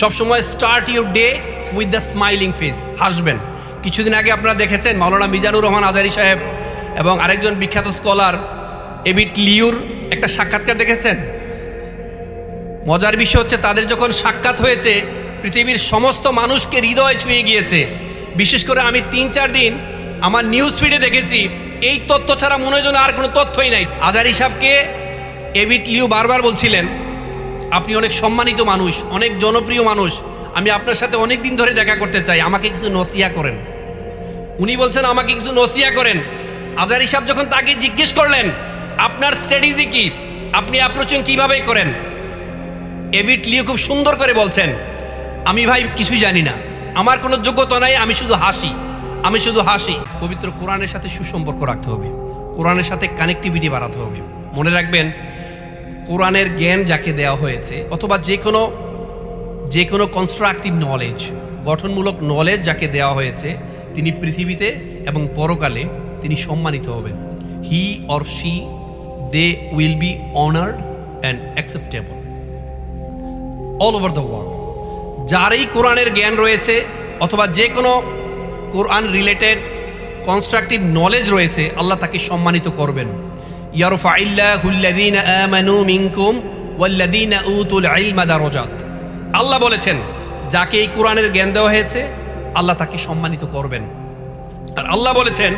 সবসময় start your day with the smiling face হাসবেন কিছুদিন আগে আপনারা দেখেছেন মাওলানা মিজানুর রহমান আজারি সাহেব এবং আরেকজন বিখ্যাত স্কলার এবিট লিউর, একটা সাক্ষাৎকার দেখেছেন? মজার বিষয় হচ্ছে তাদের যখন সাক্ষাৎ হয়েছে, পৃথিবীর সমস্ত মানুষকে হৃদয় ছুঁয়ে গিয়েছে। বিশেষ করে আমি তিন চার দিন আমার নিউজ ফিডে দেখেছি, এই তথ্য ছাড়া মনে হয় আর কোনো তথ্যই নাই। আজারি হিসাবকে এবিট লিউ বারবার বলছিলেন আপনি অনেক সম্মানিত মানুষ, অনেক জনপ্রিয় মানুষ। আমি আপনার সাথে অনেক দিন ধরে দেখা করতে চাই। আমাকে কিছু নসিয়া করেন। উনি বলছেন, আমাকে কিছু নসিয়া করেন। আজার হিসাব যখন তাকে জিজ্ঞেস করলেন, আপনার স্ট্র্যাটেজি কি? আপনি অ্যাপ্রোচিং কীভাবে করেন? এভিট লিও খুব সুন্দর করে বলছেন, আমি ভাই কিছুই জানি না। আমার কোনো যোগ্যতা নাই, আমি শুধু হাসি। আমি শুধু হাসি। পবিত্র কোরআনের সাথে সুসম্পর্ক রাখতে হবে। কোরআনের সাথে কানেক্টিভিটি বাড়াতে হবে। মনে রাখবেন কোরআনের জ্ঞান যাকে দেওয়া হয়েছে, অথবা যে কোনো যে কোনো কনস্ট্রাকটিভ নলেজ গঠনমূলক নলেজ যাকে দেওয়া হয়েছে, তিনি পৃথিবীতে এবং পরকালে তিনি সম্মানিত হবেন। He or she they will be honoured and acceptable all over the world যারই কোরআনের জ্ঞান রয়েছে, অথবা যে কোনো কোরআন রিলেটেড কনস্ট্রাকটিভ নলেজ রয়েছে, আল্লাহ তাকে সম্মানিত করবেন। ইয়ারফা ইল্লাহুল্লাযীনা আমানু মিনকুম ওয়াল্লাযীনা উতুল ইলমা দারাজাত। আল্লাহ বলেছেন, যাকে এই কোরআনের জ্ঞান দেওয়া হয়েছে, আল্লাহ তাকে সম্মানিত করবেন। আর আল্লাহ বলেছেন,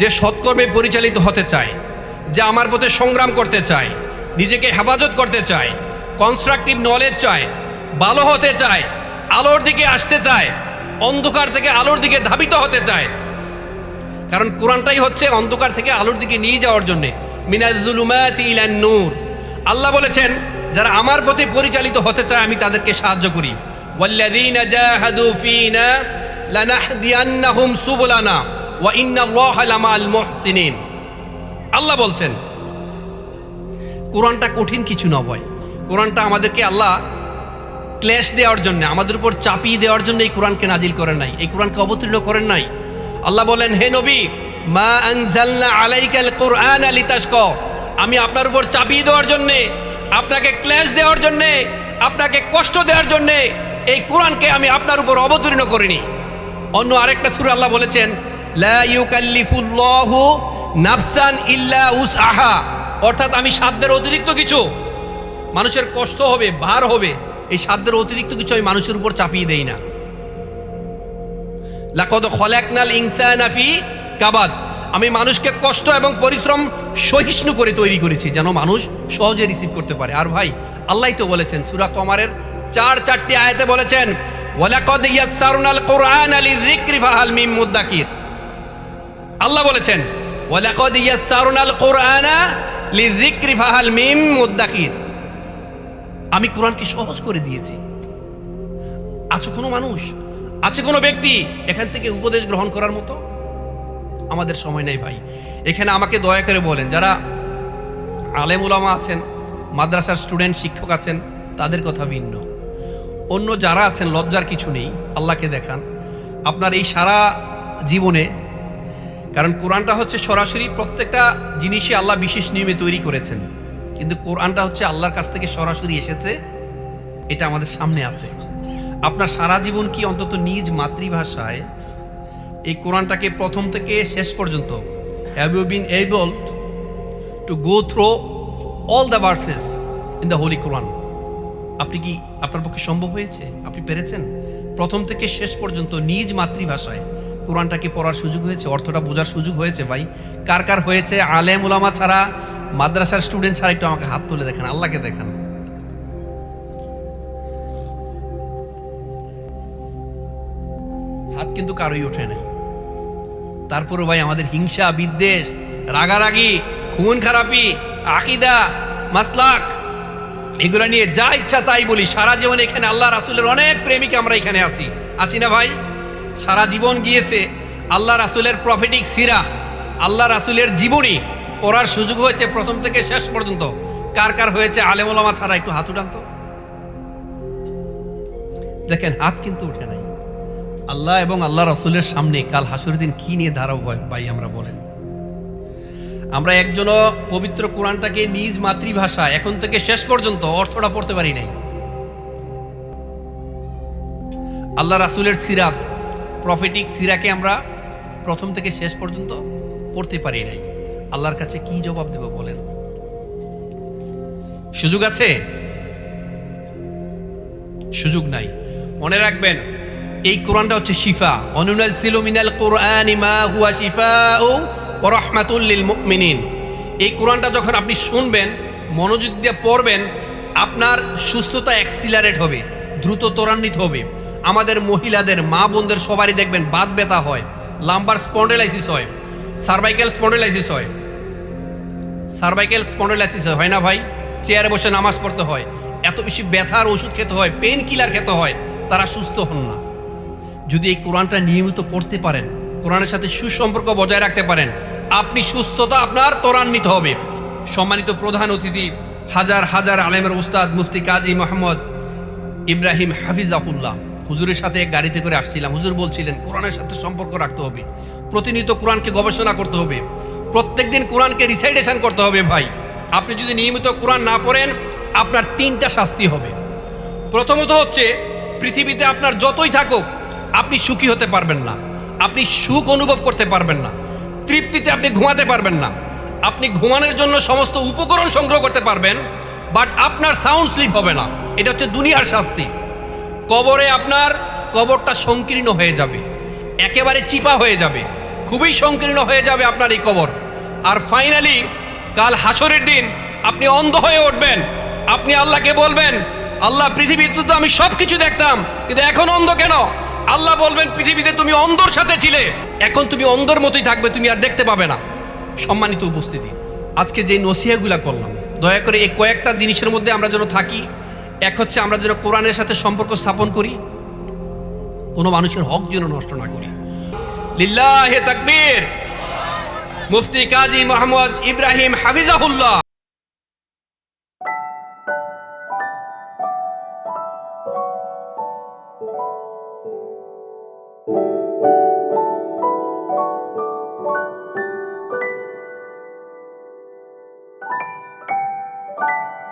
যে সৎকর্মে পরিচালিত হতে চায়, যে আমার পথে সংগ্রাম করতে চায়, নিজেকে হেফাজত করতে চায় কনস্ট্রাকটিভ নলেজ চায়, ভালো হতে চায়, আলোর দিকে আসতে চায়, অন্ধকার থেকে আলোর দিকে ধাবিত হতে চায় কারণ কোরআনটাই হচ্ছে অন্ধকার থেকে আলোর দিকে নিয়ে যাওয়ার জন্যে। মিনাজুলুমাত ইলান নূর। আল্লাহ বলেছেন, যারা আমার পথে পরিচালিত হতে চায়, আমি তাদেরকে সাহায্য করি। আল্লাহ বলছেন, কোরআনটা কঠিন কিছু নয় কোরআনটা আমাদেরকে আল্লাহ ক্লেশ দেওয়ার জন্য, আমাদের উপর চাপিয়ে দেওয়ার জন্য এই কোরআনকে নাজিল করেন নাই। এই কোরআনকে অবতীর্ণ করেন নাই। আল্লাহ বলেন, হে নবী, মা আনজালনা আলাইকাল কোরআন লিতাশক। আমি আপনার উপর চাপিয়ে দেওয়ার জন্যে, আপনাকে ক্লেশ দেওয়ার জন্যে, আপনাকে কষ্ট দেওয়ার জন্যে এই কোরআনকে আমি আপনার উপর অবতীর্ণ করিনি। অন্য আরেকটা সুরে আল্লাহ বলেছেন, লা ইউকাল্লিফুল্লাহু নাফসান ইল্লা উসআহা। অর্থাৎ আমি সাধ্যের অতিরিক্ত কিছু, মানুষের কষ্ট হবে, ভার হবে, এই সাধ্যের অতিরিক্ত কিছু আমি মানুষের উপর চাপিয়ে দেই না। লাকদ খলাকনাল ইনসানা ফি কাবাদ। আমি মানুষকে কষ্ট এবং পরিশ্রম সহিষ্ণু করে তৈরি করেছি, যেন মানুষ সহজে রিসিভ করতে পারে। আর ভাই আল্লাহই তো বলেছেন, সূরা কমারের চার চারটি আয়াতে বলেছেন, ওয়ালাকদ ইয়াসসারনাল কোরআন লিযিকরি ফাহাল মিম মুদ্দাকির। আল্লাহ বলেছেন, ওয়ালাকদ ইয়াসসারনাল কোরআনা লিযিকরি ফাহাল মিম মুদ্দাকির। আমি কোরআনকে সহজ করে দিয়েছি। আছে কোনো মানুষ? আছে কোনো ব্যক্তি এখান থেকে উপদেশ গ্রহণ করার মতো? আমাদের সময় নেই ভাই। এখানে আমাকে দয়া করে বলেন, যারা আলেম ওলামা আছেন, মাদ্রাসার স্টুডেন্ট, শিক্ষক আছেন, তাদের কথা ভিন্ন। অন্য যারা আছেন, লজ্জার কিছু নেই, আল্লাহকে দেখান। আপনার এই সারা জীবনে, কারণ কোরআনটা হচ্ছে সরাসরি প্রত্যেকটা জিনিসই আল্লাহ বিশেষ নিয়মে তৈরি করেছেন। কিন্তু কোরআনটা হচ্ছে আল্লাহর কাছ থেকে সরাসরি এসেছে, এটা আমাদের সামনে আছে। আপনার সারা জীবন কি অন্তত নিজ মাতৃভাষায় এই কোরআনটাকে প্রথম থেকে শেষ পর্যন্ত have you been able to go through all the verses in the holy Quran আপনি কি আপনার পক্ষে সম্ভব হয়েছে? আপনি পেরেছেন? প্রথম থেকে শেষ পর্যন্ত নিজ মাতৃভাষায় কোরআনটাকে পড়ার সুযোগ হয়েছে? অর্থটা বোঝার সুযোগ হয়েছে ভাই? কার কার হয়েছে? আলেম ওলামা ছাড়া, মাদ্রাসার স্টুডেন্ট ছাড়া একটু আমাকে হাত তুলে দেখান, আল্লাহকে দেখান। হাত কিন্তু কারোই ওঠে নাই তারপরে ভাই আমাদের হিংসা, বিদ্বেষ, রাগারাগি, খুন খারাপি, আকিদা, মাসলাক, এগুলো নিয়ে যা ইচ্ছা তাই বলি। সারা জীবন এখানে আল্লাহ রাসুলের অনেক প্রেমিক আমরা এখানে আছি। আছি না ভাই? সারা জীবন গিয়েছে আল্লাহ রাসুলের প্রফেটিক সিরা, আল্লাহ রাসুলের জীবনী। পড়ার সুযোগ হয়েছে প্রথম থেকে শেষ পর্যন্ত। কার কার হয়েছে? আলেমুলামা ছাড়া একটু হাত উঠান তো। দেখেন, হাত কিন্তু উঠে নাই। আল্লাহ এবং আল্লাহ রসুলের সামনে কাল হাসুর দিন কি নিয়ে দাঁড়াবো ভাই- আমরা বলেন। আমরা একজনও পবিত্র কোরআনটাকে নিজ মাতৃভাষা, এখন থেকে শেষ পর্যন্ত অর্থটা পড়তে পারি নাই। আল্লাহ রাসুলের সিরাত প্রফেটিক সিরাকে আমরা প্রথম থেকে শেষ পর্যন্ত পড়তে পারি নাই। আল্লাহর কাছে কি জবাব দেব বলেন? সুযোগ আছে? সুযোগ নাই। মনে রাখবেন এই কোরআনটা হচ্ছে শিফা। অনুনাজিলু মিনাল কোরআনি মা হুয়া শিফা ও রাহমাতুল লিল মুমিনিন। এই কোরআনটা যখন আপনি শুনবেন, মনোযোগ দিয়ে পড়বেন, আপনার সুস্থতা অ্যাক্সিলারেট হবে, দ্রুত ত্বরান্বিত হবে। আমাদের মহিলাদের, মা বোনদের সবারই দেখবেন বাত ব্যথা হয়, লাম্বার স্পন্ডেলাইসিস হয়, সার্ভাইকেল স্পন্ডেলাইসিস হয়। সার্ভাইকেল স্পন্ডেলাইসিস হয় না ভাই? চেয়ারে বসে নামাজ পড়তে হয়, এত বেশি ব্যথার ওষুধ খেতে হয় পেন কিলার খেতে হয়, তারা সুস্থ হন না। যদি এই কোরআনটা নিয়মিত পড়তে পারেন, কোরআনের সাথে সুসম্পর্ক বজায় রাখতে পারেন, আপনি সুস্থতা আপনার ত্বরান্বিত হবে। সম্মানিত প্রধান অতিথি, হাজার হাজার আলেমের উস্তাদ মুফতি কাজী মোহাম্মদ ইব্রাহিম হাফিজাহুল্লাহ। হুজুরের সাথে গাড়িতে করে আসছিলাম। হুজুর বলছিলেন, কোরআনের সাথে সম্পর্ক রাখতে হবে। প্রতিনিয়ত কোরআনকে গবেষণা করতে হবে। প্রত্যেকদিন কোরআনকে রিসাইডেশন করতে হবে ভাই। আপনি যদি নিয়মিত কোরআন না পড়েন, আপনার তিনটা শাস্তি হবে। প্রথমত হচ্ছে, পৃথিবীতে আপনার যতই থাকুক আপনি সুখী হতে পারবেন না। আপনি সুখ অনুভব করতে পারবেন না। তৃপ্তিতে আপনি ঘুমাতে পারবেন না। আপনি ঘুমানোর জন্য সমস্ত উপকরণ সংগ্রহ করতে পারবেন বাট আপনার সাউন্ড স্লিপ হবে না। এটা হচ্ছে দুনিয়ার শাস্তি। কবরে আপনার কবরটা সংকীর্ণ হয়ে যাবে। একেবারে চিপা হয়ে যাবে। খুবই সংকীর্ণ হয়ে যাবে আপনার এই কবর। আর ফাইনালি কাল হাসরের দিন আপনি অন্ধ হয়ে উঠবেন। আপনি আল্লাহকে বলবেন, আল্লাহ পৃথিবীতে তো আমি সব কিছু দেখতাম, কিন্তু এখন অন্ধ কেন? আল্লাহ বলবেন, পৃথিবীতে তুমি অন্ধর সাথে ছিলে। এখন তুমি অন্ধর মতোই থাকবে, তুমি আর দেখতে পাবে না। সম্মানিত উপস্থিতি, আজকে যে নসিহাগুলা করলাম, দয়া করে এই কয়েকটা জিনিসের মধ্যে আমরা যেন থাকি। এক হচ্ছে আমরা যেন কোরআনের সাথে সম্পর্ক স্থাপন করি, কোনো মানুষের হক যেন নষ্ট না করি। লিল্লাহে তাকবীর। মুফতি কাজী মোহাম্মদ ইব্রাহিম হাফিজাহুল্লাহ। you.